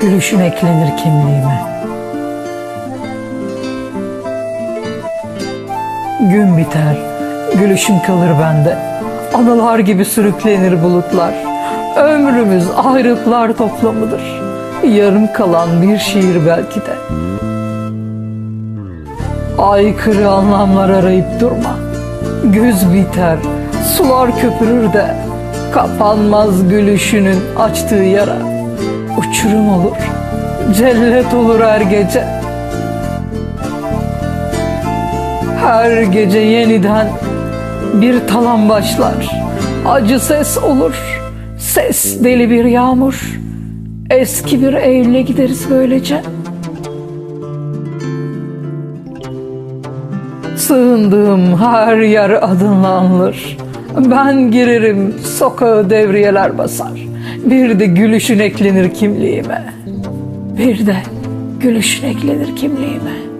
Gülüşün eklenir kimliğime. Gün biter, gülüşün kalır bende. Anılar gibi sürüklenir bulutlar. Ömrümüz ayrıklar toplamıdır. Yarım kalan bir şiir belki de. Aykırı anlamlar arayıp durma. Güz biter, sular köpürür de kapanmaz gülüşünün açtığı yara. Uçurum olur, cellet olur her gece. Her gece yeniden bir talan başlar. Acı ses olur, ses deli bir yağmur. Eski bir Eylül'e gideriz böylece. Sığındığım her yer adınla anılır. Ben girerim, sokağı devriyeler basar. Bir de gülüşün eklenir kimliğime. Bir de gülüşün eklenir kimliğime.